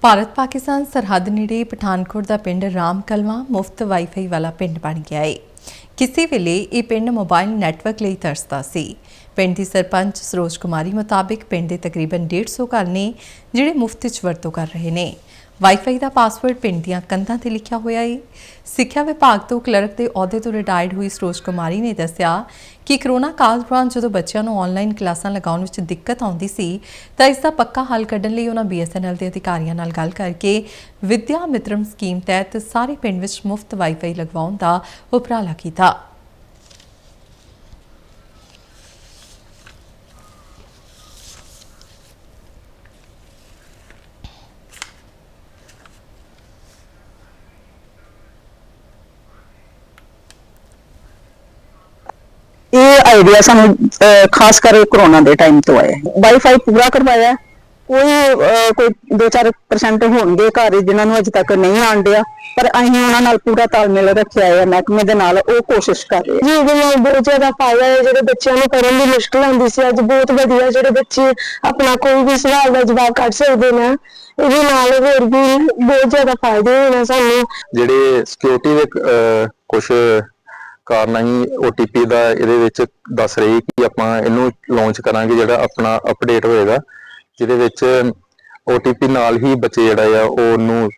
ਭਾਰਤ ਪਾਕਿਸਤਾਨ ਸਰਹੱਦ ਨੇੜੇ ਪਠਾਨਕੋਟ ਦਾ ਪਿੰਡ ਰਾਮ ਕਲਵਾ ਮੁਫਤ ਵਾਈਫਾਈ ਵਾਲਾ ਪਿੰਡ ਬਣ ਗਿਆ ਏ। ਕਿਸੇ ਵੇਲੇ ਇਹ ਪਿੰਡ ਮੋਬਾਈਲ ਨੈਟਵਰਕ ਲਈ ਤਰਸਦਾ ਸੀ। ਪਿੰਡ ਦੀ ਸਰਪੰਚ ਸਰੋਜ ਕੁਮਾਰੀ ਮੁਤਾਬਿਕ ਪਿੰਡ ਦੇ ਤਕਰੀਬਨ 150 ਘਰ ਨੇ, ਜਿਹੜੇ ਮੁਫਤ ਵਿੱਚ ਵਰਤੋਂ ਕਰ ਰਹੇ ਨੇ। ਵਾਈਫਾਈ ਦਾ ਪਾਸਵਰਡ ਪਿੰਡ ਦੀਆਂ ਕੰਧਾਂ ਤੇ ਲਿਖਿਆ ਹੋਇਆ ਹੈ ਸਿੱਖਿਆ ਵਿਭਾਗ ਤੋਂ ਕਲਰਕ ਦੇ ਅਹੁਦੇ ਤੋਂ ਰਿਟਾਇਰਡ ਹੋਈ ਸਰੋਜ ਕੁਮਾਰੀ ਨੇ ਦੱਸਿਆ ਕਿ ਕਰੋਨਾ ਕਾਲ ਦੌਰਾਨ ਜਦੋਂ ਬੱਚਿਆਂ ਨੂੰ ਆਨਲਾਈਨ ਕਲਾਸਾਂ ਲਗਾਉਣ ਵਿੱਚ ਦਿੱਕਤ ਆਉਂਦੀ ਸੀ, ਤਾਂ ਇਸ ਦਾ ਪੱਕਾ ਹੱਲ ਕੱਢਣ ਲਈ ਉਹਨਾਂ BSNL ਦੇ ਅਧਿਕਾਰੀਆਂ ਨਾਲ ਗੱਲ ਕਰਕੇ ਵਿਦਿਆ ਮਿਤਰਮ ਸਕੀਮ ਤਹਿਤ ਸਾਰੇ ਪਿੰਡ ਵਿੱਚ ਮੁਫਤ ਵਾਈਫਾਈ ਲਗਵਾਉਣ ਦਾ ਉਪਰਾਲਾ ਕੀਤਾ ਇਹ ਆਈਡੀਆ ਸਾਨੂੰ ਖਾਸ ਕਰ ਕਰੋਨਾ ਦੇ ਟਾਈਮ ਤੋਂ ਆਇਆ ਹੈ। ਵਾਈਫਾਈ ਪੂਰਾ ਕਰਵਾਇਆ। ਕੋਈ ਕੋਈ 2-4% ਹੋਣਗੇ ਘਰ ਜਿਨ੍ਹਾਂ ਨੂੰ ਅਜੇ ਤੱਕ ਨਹੀਂ ਆਂਡਿਆ ਪਰ ਅਸੀਂ ਉਹਨਾਂ ਨਾਲ ਪੂਰਾ ਤਾਲਮੇਲ ਰੱਖਿਆ ਹੈ ਮਹਿਕਮੇ ਦੇ ਨਾਲ ਉਹ ਕੋਸ਼ਿਸ਼ ਕਰ ਰਹੇ ਜੀ ਇਹਦੇ ਨਾਲ ਬਹੁਤ ਜ਼ਿਆਦਾ ਫਾਇਦਾ ਹੈ ਜਿਹੜੇ ਬੱਚਿਆਂ ਨੂੰ ਪੜ੍ਹਨ ਦੀ ਮੁਸ਼ਕਲ ਆਉਂਦੀ ਸੀ ਅੱਜ ਬਹੁਤ ਵਧੀਆ ਜਿਹੜੇ ਬੱਚੇ ਆਪਣਾ ਕੋਈ ਵੀ ਸਵਾਲ ਦਾ ਜਵਾਬ ਕੱਢ ਸਕਦੇ ਨੇ ਇਹਦੇ ਨਾਲ ਹੋਰ ਵੀ ਬਹੁਤ ਜ਼ਿਆਦਾ ਫਾਇਦੇ ਨੇ ਸਾਨੂੰ। ਜਿਹੜੇ ਸਿਕਿਉਰਿਟੀ ਦੇ ਕੁਝ ਕਾਰਨ ਅਸੀਂ OTP ਦਾ ਇਹਦੇ ਵਿੱਚ ਦੱਸ ਰਹੀ ਕਿ ਆਪਾਂ ਇਹਨੂੰ ਲਾਂਚ ਕਰਾਂਗੇ ਜਿਹੜਾ ਆਪਣਾ ਅਪਡੇਟ ਹੋਏਗਾ, ਜਿਹਦੇ ਵਿੱਚ OTP ਨਾਲ ਹੀ ਬੱਚੇ ਜਿਹੜਾ ਆ ਉਹ ਉਹਨੂੰ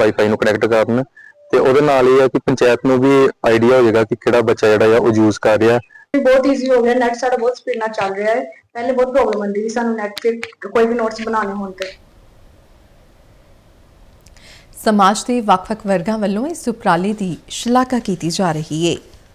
ਵਾਈਫਾਈ ਨੂੰ ਕਨੈਕਟ ਕਰਨ ਤੇ ਉਹਦੇ ਨਾਲ ਇਹ ਆ ਕਿ ਪੰਚਾਇਤ ਨੂੰ ਵੀ ਆਈਡੀਆ ਹੋ ਜਾਏਗਾ ਕਿ ਕਿਹੜਾ ਬੱਚਾ ਜਿਹੜਾ ਆ ਉਹ ਯੂਜ਼ ਕਰ ਰਿਹਾ। ਬਹੁਤ ਈਜ਼ੀ ਹੋ ਗਿਆ ਨੈਟ ਸਾਡਾ ਬਹੁਤ ਸਪੀਡ ਨਾਲ ਚੱਲ ਰਿਹਾ ਹੈ। ਪਹਿਲੇ ਬਹੁਤ ਪ੍ਰੋਬਲਮ ਆਉਂਦੀ ਸੀ ਸਾਨੂੰ ਨੈਟ ਤੇ ਕੋਈ ਵੀ ਨੋਟਸ ਬਣਾਉਣੇ ਹੋਣ ਤੇ। ਸਮਾਜ ਦੇ ਵੱਖ-ਵੱਖ ਵਰਗਾਂ ਵੱਲੋਂ ਇਸ ਉਪਰਾਲੇ ਦੀ ਸ਼ਲਾਘਾ ਕੀਤੀ ਜਾ ਰਹੀ ਹੈ